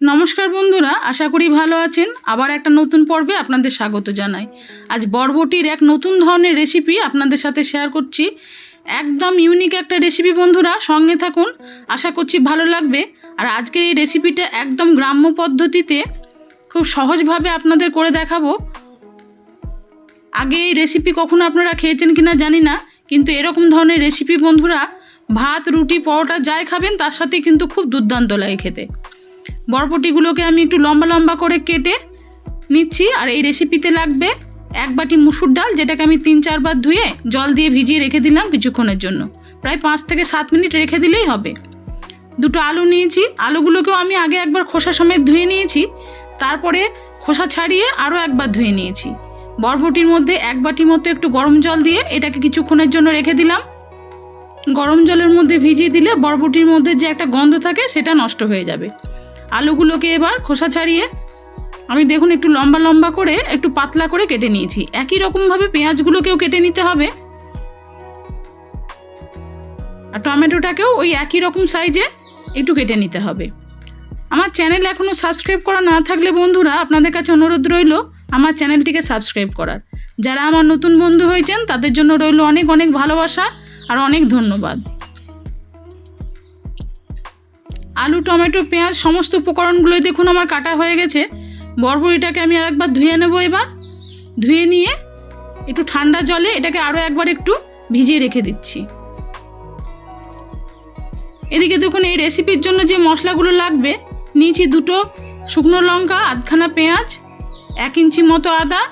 নমস্কার বন্ধুরা, আশা করি ভালো আছেন। আবার একটা নতুন পর্বে আপনাদের স্বাগত জানাই। আজ বরবটির এক নতুন ধরনের রেসিপি আপনাদের সাথে শেয়ার করছি। একদম ইউনিক একটা রেসিপি বন্ধুরা, সঙ্গে থাকুন। আশা করছি ভালো লাগবে। আর আজকের এই রেসিপিটা একদম গ্রাম্য পদ্ধতিতে খুব সহজভাবে আপনাদের করে দেখাবো। আগে এই রেসিপি কখনো আপনারা খেয়েছেন কিনা জানি না, কিন্তু এরকম ধরনের রেসিপি বন্ধুরা, ভাত, রুটি, পরোটা যাই খাবেন, তার সাথে কিন্তু খুব দুর্দান্ত লাগে খেতে। বরবটিগুলোকে আমি একটু লম্বা লম্বা করে কেটে নিচ্ছি, আর এই রেসিপিতে লাগবে এক বাটি মুসুর ডাল, যেটাকে আমি তিন চারবার ধুয়ে জল দিয়ে ভিজিয়ে রেখে দিলাম কিছুক্ষণের জন্য। প্রায় পাঁচ থেকে সাত মিনিট রেখে দিলেই হবে। দুটো আলু নিয়েছি, আলুগুলোকেও আমি আগে একবার খোসা সমেত ধুয়ে নিয়েছি, তারপরে খোসা ছাড়িয়ে আরও একবার ধুয়ে নিয়েছি। বরবটির মধ্যে এক বাটি মতো একটু গরম জল দিয়ে এটাকে কিছুক্ষণের জন্য রেখে দিলাম। গরম জলের মধ্যে ভিজিয়ে দিলে বরবটির মধ্যে যে একটা গন্ধ থাকে, সেটা নষ্ট হয়ে যাবে। আলুগুলোকে এবার খোসা ছাড়িয়ে আমি দেখুন একটু লম্বা লম্বা করে, একটু পাতলা করে কেটে নিয়েছি। একই রকমভাবে পেঁয়াজগুলোকেও কেটে নিতে হবে। আর টমেটোটাকেও ওই একই রকম সাইজে একটু কেটে নিতে হবে। আমার চ্যানেল এখনও সাবস্ক্রাইব করা না থাকলে বন্ধুরা, আপনাদের কাছে অনুরোধ রইল আমার চ্যানেলটিকে সাবস্ক্রাইব করার। যারা আমার নতুন বন্ধু হয়েছেন, তাদের জন্য রইল অনেক অনেক ভালোবাসা আর অনেক ধন্যবাদ। আলু, টমেটো, পেঁয়াজ সমস্ত উপকরণগুলোই দেখুন আমার কাটা হয়ে গেছে। বরবড়িটাকে আমি আরেকবার ধুয়ে নেব এবার। ধুয়ে নিয়ে একটু ঠান্ডা জলে এটাকে আরও একবার একটু ভিজিয়ে রেখে দিচ্ছি। এদিকে দেখুন এই রেসিপির জন্য যে মশলাগুলো লাগবে, নিয়েছি দুটো শুকনো লঙ্কা, আধখানা পেঁয়াজ, এক ইঞ্চি মতো আদা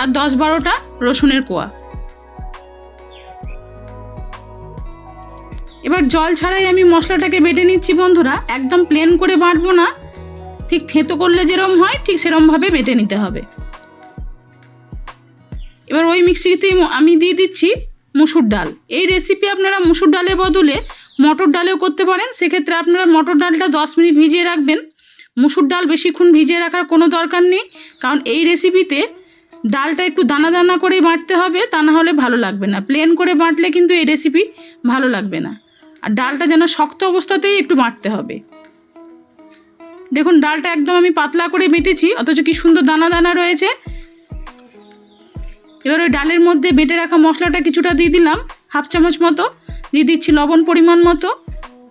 আর দশ বারোটা রসুনের কোয়া। এবার জল ছাড়াই আমি মশলাটাকে বেটে নিচ্ছি বন্ধুরা। একদম প্লেন করে বাঁটবো না। ঠিক থেঁতো করলে যেরম হয়, ঠিক সেরমভাবে বেটে নিতে হবে। এবার ওই মিক্সিতেই আমি দিয়ে দিচ্ছি মুসুর ডাল। এই রেসিপি আপনারা মুসুর ডালের বদলে মটর ডালেও করতে পারেন। সেক্ষেত্রে আপনারা মটর ডালটা দশ মিনিট ভিজিয়ে রাখবেন। মুসুর ডাল বেশিক্ষণ ভিজিয়ে রাখার কোনো দরকার নেই। কারণ এই রেসিপিতে ডালটা একটু দানা দানা করেই বাঁটতে হবে। তা না হলে ভালো লাগবে না। প্লেন করে বাঁটলে কিন্তু এই রেসিপি ভালো লাগবে না। আর ডালটা যেন শক্ত অবস্থাতেই একটু বাটতে হবে। দেখুন, ডালটা একদম আমি পাতলা করে বেটেছি, অথচ কি সুন্দর দানা দানা রয়েছে। এবার ওই ডালের মধ্যে বেটে রাখা মশলাটা কিছুটা দিয়ে দিলাম, হাফ চামচ মতো। দিয়ে দিচ্ছি লবণ পরিমাণ মতো,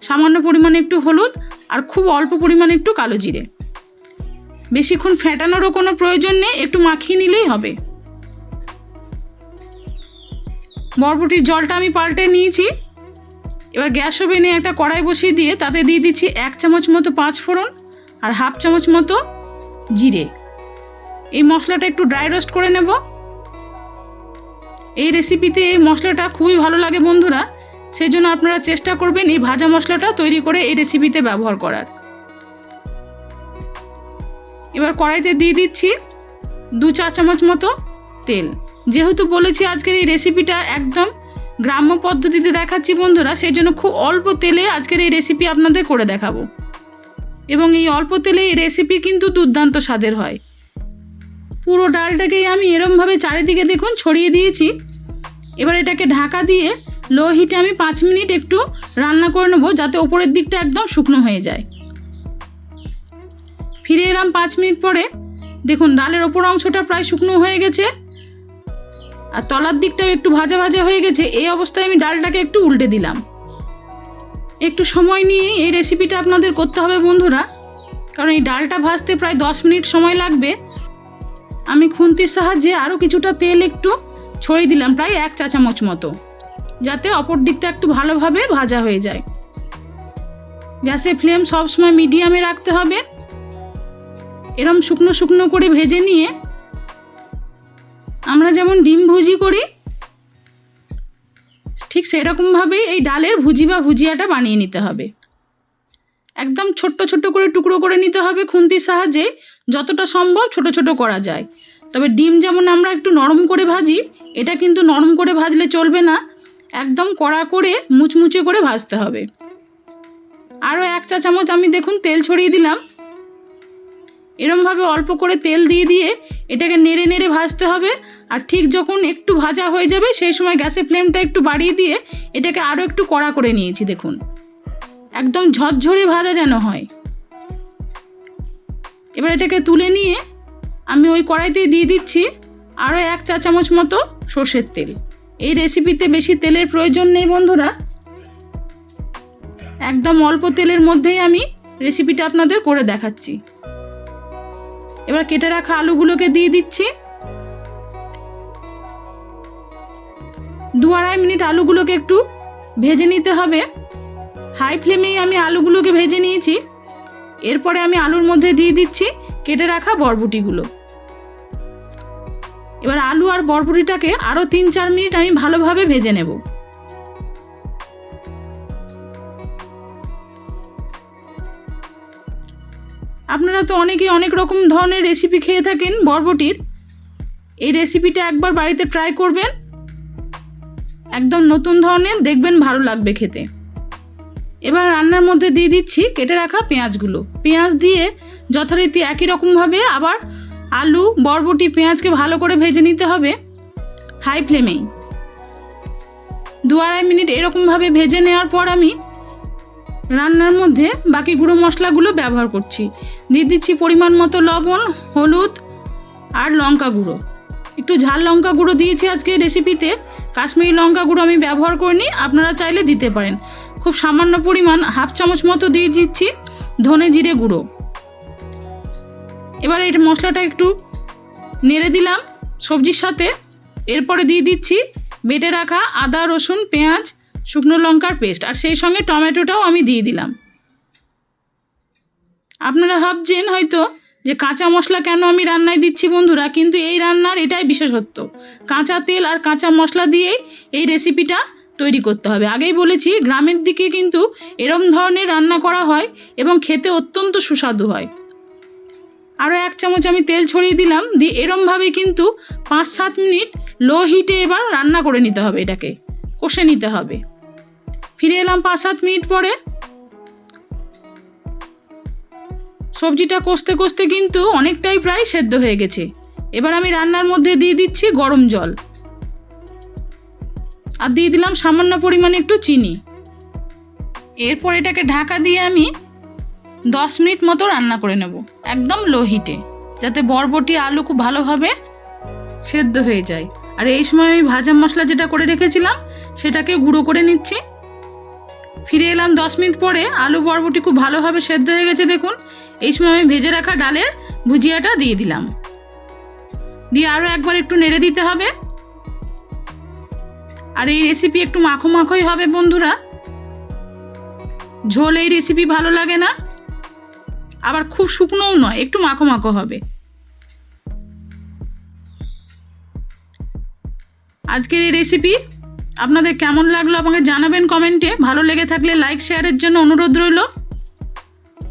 সামান্য পরিমাণে একটু হলুদ আর খুব অল্প পরিমাণে একটু কালো জিরে। বেশিক্ষণ ফেটানোরও কোনো প্রয়োজন নেই, একটু মাখিয়ে নিলেই হবে। বরবটির জলটা আমি পাল্টে নিয়েছি। এবার গ্যাস ওভেনে একটা কড়াই বসিয়ে দিয়ে তাতে দিয়ে দিচ্ছি এক চামচ মতো পাঁচ ফোড়ন আর হাফ চামচ মতো জিরে। এই মশলাটা একটু ড্রাই রোস্ট করে নেব। এই রেসিপিতে এই মশলাটা খুবই ভালো লাগে বন্ধুরা। সেই জন্য আপনারা চেষ্টা করবেন এই ভাজা মশলাটা তৈরি করে এই রেসিপিতে ব্যবহার করার। এবার কড়াইতে দিয়ে দিচ্ছি দু চা চামচ মতো তেল। যেহেতু বলেছি আজকের এই রেসিপিটা একদম গ্রাম্য পদ্ধতিতে দেখাচ্ছি বন্ধুরা, সেই জন্য খুব অল্প তেলে আজকের এই রেসিপি আপনাদের করে দেখাবো। এবং এই অল্প তেলে এই রেসিপি কিন্তু দুর্দান্ত স্বাদের হয়। পুরো ডালটাকেই আমি এরমভাবে চারিদিকে দেখুন ছড়িয়ে দিয়েছি। এবার এটাকে ঢাকা দিয়ে লো হিটে আমি পাঁচ মিনিট একটু রান্না করে নেব, যাতে ওপরের দিকটা একদম শুকনো হয়ে যায়। ফিরে এলাম পাঁচ মিনিট পরে। দেখুন, ডালের ওপর অংশটা প্রায় শুকনো হয়ে গেছে। আর তলার দিকটাও একটু ভাজা ভাজা হয়ে গেছে, এই অবস্থায় আমি ডালটাকে একটু উল্টে দিলাম। একটু সময় নিয়ে এই রেসিপিটা আপনাদের করতে হবে বন্ধুরা, কারণ এই ডালটা ভাজতে প্রায় দশ মিনিট সময় লাগবে। আমি খুন্তির সাহায্যে আরও কিছুটা তেল একটু ছড়িয়ে দিলাম, প্রায় এক চা চামচ মতো, যাতে অপর দিকটা একটু ভালোভাবে ভাজা হয়ে যায়। গ্যাসের ফ্লেম সবসময় মিডিয়ামে রাখতে হবে। এরম শুকনো শুকনো করে ভেজে নিয়ে আমরা যেমন ডিম ভুজি করি, ঠিক সেরকমভাবেই এই ডালের ভুজি বা ভুজিয়াটা বানিয়ে নিতে হবে। একদম ছোট্ট ছোট্ট করে টুকরো করে নিতে হবে খুন্তির সাহায্যে, যতটা সম্ভব ছোট ছোট করা যায়। তবে ডিম যেমন আমরা একটু নরম করে ভাজি, এটা কিন্তু নরম করে ভাজলে চলবে না, একদম কড়া করে মুচমুচে করে ভাজতে হবে। আরও এক চা চামচ আমি দেখুন তেল ছড়িয়ে দিলাম। এরমভাবে অল্প করে তেল দিয়ে দিয়ে এটাকে নেড়ে নেড়ে ভাজতে হবে। আর ঠিক যখন একটু ভাজা হয়ে যাবে, সেই সময় গ্যাসের ফ্লেমটা একটু বাড়িয়ে দিয়ে এটাকে আরও একটু কড়া করে নিয়েছি, দেখুন। একদম ঝরঝরে ভাজা যেন হয়। এবার এটাকে তুলে নিয়ে আমি ওই কড়াইতে দিয়ে দিচ্ছি আরও এক চা চামচ মতো সর্ষের তেল। এই রেসিপিতে বেশি তেলের প্রয়োজন নেই, বন্ধুরা। একদম অল্প তেলের মধ্যেই আমি রেসিপিটা আপনাদের করে দেখাচ্ছি। এবার কেটে রাখা আলুগুলোকে দিয়ে দিচ্ছি। দু আড়াই মিনিট আলুগুলোকে একটু ভেজে নিতে হবে। হাই ফ্লেমেই আমি আলুগুলোকে ভেজে নিয়েছি। এরপরে আমি আলুর মধ্যে দিয়ে দিচ্ছি কেটে রাখা বরবটিগুলো। এবার আলু আর বরবটিটাকে আরও তিন চার মিনিট আমি ভালোভাবে ভেজে নেব। আপনারা তো অনেকেই অনেক রকম ধরনের রেসিপি খেয়ে থাকেন বরবটির। এই রেসিপিটা একবার বাড়িতে ট্রাই করবেন। একদম নতুন ধরনের, দেখবেন ভালো লাগবে খেতে। এবার রান্নার মধ্যে দিয়ে দিচ্ছি কেটে রাখা পেঁয়াজগুলো। পেঁয়াজ দিয়ে যথারীতি একই রকমভাবে আবার আলু, বরবটি, পেঁয়াজকে ভালো করে ভেজে নিতে হবে হাই ফ্লেমেই দু আড়াই মিনিট এরকমভাবে ভেজে নেওয়ার পর আমি রান্নার মধ্যে বাকি গুঁড়ো মশলাগুলো ব্যবহার করছি। দিয়ে দিচ্ছি পরিমাণ মতো লবণ, হলুদ আর লঙ্কা গুঁড়ো। একটু ঝাল লঙ্কা গুঁড়ো দিয়েছি আজকে রেসিপিতে। কাশ্মীরি লঙ্কা গুঁড়ো আমি ব্যবহার করিনি, আপনারা চাইলে দিতে পারেন। খুব সামান্য পরিমাণ হাফ চামচ মতো দিয়ে দিচ্ছি ধনে জিরে গুঁড়ো। এবার এই মশলাটা একটু নেড়ে দিলাম সবজির সাথে। এরপরে দিয়ে দিচ্ছি বেটে রাখা আদা, রসুন, পেঁয়াজ, শুকনো লঙ্কার পেস্ট। আর সেই সঙ্গে টমেটোটাও আমি দিয়ে দিলাম। আপনারা ভাবছেন হয়তো যে কাঁচা মশলা কেন আমি রান্নায় দিচ্ছি বন্ধুরা, কিন্তু এই রান্নার এটাই বিশেষত্ব। কাঁচা তেল আর কাঁচা মশলা দিয়েই এই রেসিপিটা তৈরি করতে হবে। আগেই বলেছি, গ্রামের দিকে কিন্তু এরম ধরনের রান্না করা হয় এবং খেতে অত্যন্ত সুস্বাদু হয়। আরও এক চামচ আমি তেল ছড়িয়ে দিলাম, দিয়ে এরমভাবে কিন্তু পাঁচ সাত মিনিট লো হিটে এবার রান্না করে নিতে হবে এটাকে, কষে নিতে হবে। ফিরে এলাম পাঁচ সাত মিনিট পরে সবজিটা কষতে কষতে কিন্তু অনেকটাই প্রায় সেদ্ধ হয়ে গেছে। এবার আমি রান্নার মধ্যে দিয়ে দিচ্ছি গরম জল। আর দিয়ে দিলাম সামান্য পরিমাণে একটু চিনি। এরপর এটাকে ঢাকা দিয়ে আমি দশ মিনিট মতো রান্না করে নেব, একদম লো হিটে যাতে বরবটি আলু খুব ভালোভাবে সেদ্ধ হয়ে যায়। আর এই সময় আমি ভাজা মশলা যেটা করে রেখেছিলাম, সেটাকে গুঁড়ো করে নিচ্ছি। ফিরে এলাম দশ মিনিট পরে। আলু বরবটি খুব ভালোভাবে সেদ্ধ হয়ে গেছে দেখুন। এই সময় আমি ভেজে রাখা ডালের ভুজিয়াটা দিয়ে দিলাম। দিয়ে আরও একবার একটু নেড়ে দিতে হবে। আর এই রেসিপি একটু মাখো মাখোই হবে বন্ধুরা। ঝোল এই রেসিপি ভালো লাগে না। আবার খুব শুকনোও নয়, একটু মাখো মাখো হবে। আজকের এই রেসিপি আপনাদের কেমন লাগল আমাকে জানাবেন কমেন্টে। ভালো লেগে থাকলে লাইক শেয়ারের জন্য অনুরোধ রইল।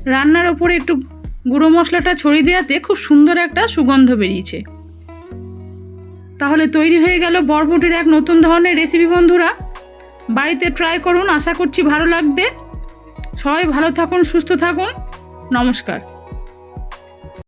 রান্নার ওপরে একটু গুঁড়ো মশলাটা ছড়িয়ে দেওয়াতে খুব সুন্দর একটা সুগন্ধ বেরিয়েছে। তাহলে তৈরি হয়ে গেল বরবটির এক নতুন ধরনের রেসিপি বন্ধুরা। বাড়িতে ট্রাই করুন, আশা করছি ভালো লাগবে। সবাই ভালো থাকুন, সুস্থ থাকুন। নমস্কার।